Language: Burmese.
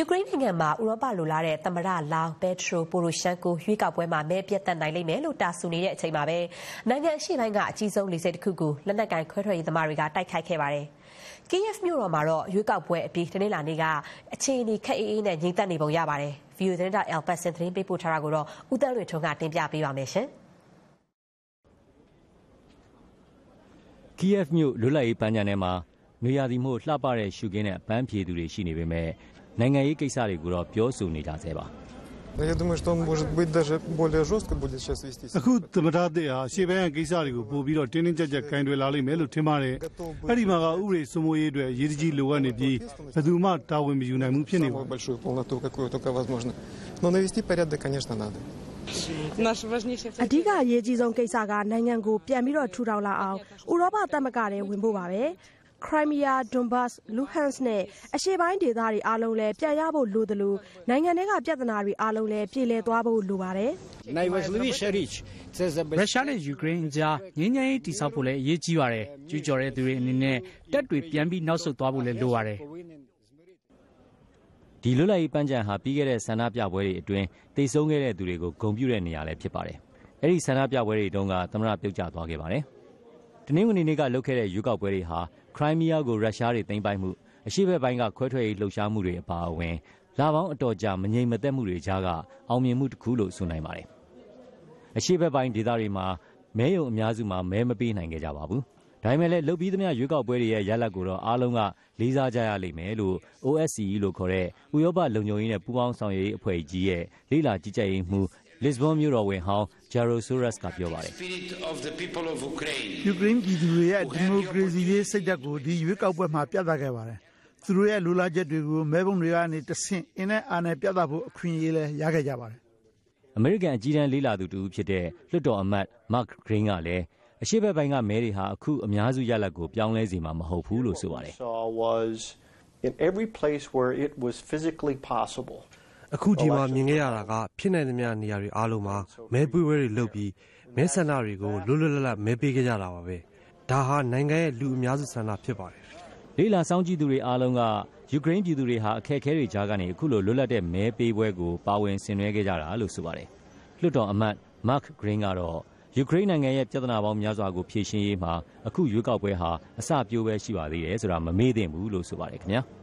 ယူကရိန်းနိုင်ငံမှာ ဥရောပလိုလားတဲ့ သမ္မတလောင်းပက်ထရိုပိုရိုရှန်ကိုရွေးကောက်ပွဲမှာ မဲပြတ်တက်နိုင်လိမ့်မယ်လို့ တာဆူနေတဲ့အချိန်မှာပဲ နိုင်ငံအရှေ့ပိုင်းက အကြီးဆုံး လေဆိပ်တစ်ခုကို လက်နက်ကင် ခွဲထွက်ရေးသမားတွေက တိုက်ခိုက်ခဲ့ပါတယ်။ Kyiv မြို့တော်မှာတော့ ရွေးကောက်ပွဲအပြီး တနင်္လာနေ့က အခြေအနေခက်အေးအေးနဲ့ ငြိမ်သက်နေပုံရပါတယ်။ VOA သတင်းတောက် El Pasin သတင်းပေးပို့ထားတာကို ဦးသန်းလွင်ထွန်းက တင်ပြပေးပါမယ်။ Kyiv မြို့ လွတ်လပ်ရေးပန်းခြံထဲမှာ နွေရာသီမို့ လှပတဲ့ ရှုခင်းနဲ့ အပန်းဖြေသူတွေ ရှိနေပေမဲ့ နိုင်ငံရေးကိစ္စတွေကိုတော့ပြောဆိုနေကြဆဲပါ။ Я думаю, что он может быть даже более жестко будет сейчас вести себя. အခုသမ္မတသစ်ဟာရှေ့ပိုင်းကိစ္စတွေကိုပို့ပြီးတော့တင်းတင်းကြပ်ကြပ်ကင်တွယ်လာလိမ့်မယ်လို့ထင်ပါတယ်။အဲ့ဒီမှာကဥပဒေစိုးမိုးရေးအတွက်ရည်ကြီးလိုအပ်နေပြီးဘယ်သူမှတာဝန်မယူနိုင်ဘူးဖြစ်နေပါ большую полноту, какую только возможно. Но навести порядок, конечно, надо. အဓိကအရေးကြီးဆုံးကိစ္စကနိုင်ငံကိုပြန်ပြီးတော့ထူထောင်လာအောင်ဥရောပသမဂ္ဂထဲဝင်ဖို့ပါပဲ။ Crimea, Donbas, Luhansk နဲ့ အရှေ့ပိုင်းဒေသတွေ အားလုံးလည်း ပြန်ရဖို့လိုသလို နိုင်ငံထဲက ပြဿနာတွေ အားလုံးလည်း ပြေလည်သွားဖို့လိုပါတယ်။“ရုရှားနဲ့ ယူကရိန်းအကြား ငြိမ်းချမ်းရေးတည်ဆောက်ဖို့လည်း အရေးကြီးပါတယ်။ကျူးကျော်တဲ့သူတွေအနေနဲ့ တပ်တွေ ပြန်ပြီး နောက်ဆုတ်သွားဖို့လည်း လိုပါတယ်။”ဒီလွတ်လပ်ရေးပန်းခြံဟာ ပြီးခဲ့တဲ့ ဆန္ဒပြပွဲတွေအတွင်း သေဆုံးခဲ့တဲ့သူတွေကို ဂုဏ်ပြုတဲ့နေရာလည်း ဖြစ်ပါတယ်။အဲ့ဒီဆန္ဒပြပွဲတွေတုန်းက သမ္မတ ပြုတ်ကျသွားခဲ့ပါတယ်။ တနင်္ဂနွေနေ့ကလုပ်ခဲ့တဲ့ရွေးကောက်ပွဲတွေဟာ ခရိုင်းမီးယားကို ရုရှားတွေသိမ်းပိုက်မှု အရှေ့ဘက်ပိုင်းက ခွဲထွက်ရေးလှုပ်ရှားမှုတွေ အပါအဝင် လပေါင်းအတော်ကြာ မငြိမ်မသက်မှုတွေကြားက အောင်မြင်မှုတစ်ခုလို့ ဆိုနိုင်ပါတယ်။အရှေ့ဘက်ပိုင်းဒေသတွေမှာ မဲရုံအများစုမှာ မဲမပေးနိုင်ခဲ့ကြပါဘူး။ဒါပေမဲ့လည်း လုပ်ပြီးသမျှ ရွေးကောက်ပွဲတွေရဲ့ ရလဒ်ကိုတော့ အားလုံးက လေးစားကြရလိမ့်မယ်လို့ OSCE လို့ခေါ်တဲ့ ဥရောပလုံခြုံရေးနဲ့ ပူးပေါင်းဆောင်ရွက်ရေးအဖွဲ့ကြီးရဲ့ လေ့လာကြီးကြပ်ရေးမှူး Lisbon မြို့တော်ဝန်ဟောင်း Jaroslaw Soros ကပြောပါတယ်။“ယူကရိန်းပြည်သူတွေရဲ့ဒီမိုကရေစီရေးစိတ်ဓာတ်ကိုဒီရွေးကောက်ပွဲမှာပြသခဲ့ပါတယ်။သူတို့ရဲ့လိုလားချက်တွေကိုမဲပုံတွေကနေတဆင့်အင်နဲ့အားနဲ့ပြသဖို့အခွင့်အရေးလည်းရခဲ့ကြပါတယ်။”အမေရိကန်အကြီးတန်းလေ့လာသူတဦးဖြစ်တဲ့လွှတ်တော်အမတ် Mark Green ကလည်းအရှေ့ဘက်ပိုင်းကမဲတွေဟာအခုအများစုရလဒ်ကိုပြောင်းလဲစေမှာမဟုတ်ဘူးလို့ဆိုပါတယ်။“ အခုဒီမှာမြင်ခဲ့ရတာက ဖြစ်နိုင်သမျှနေရာတွေအားလုံးမှာ မဲပေးပွဲတွေလုပ်ပြီး မဲဆန္ဒတွေကို လွတ်လွတ်လပ်လပ် မဲပေးခဲ့ကြတာပါပဲ။ဒါဟာ နိုင်ငံရဲ့ လူအများစုဆန္ဒဖြစ်ပါတယ်။”လေ့လာစောင့်ကြည့်သူတွေအားလုံးက ယူကရိန်းပြည်သူတွေဟာ အခက်အခဲတွေကြားကနေ အခုလို လွတ်လပ်တဲ့မဲပေးပွဲကို ပါဝင်ဆင်နွှဲခဲ့ကြတာလို့ဆိုပါတယ်။လွှတ်တော်အမတ် Mark Green ကတော့ ယူကရိန်းနိုင်ငံရဲ့ ပြဿနာပေါင်းများစွာကို ဖြေရှင်းရေးမှာ အခုရွေးကောက်ပွဲဟာ အစပျိုးပဲရှိပါသေးတယ်ဆိုတာ မမေ့သင့်ဘူးလို့ဆိုပါတယ်ခင်ဗျာ။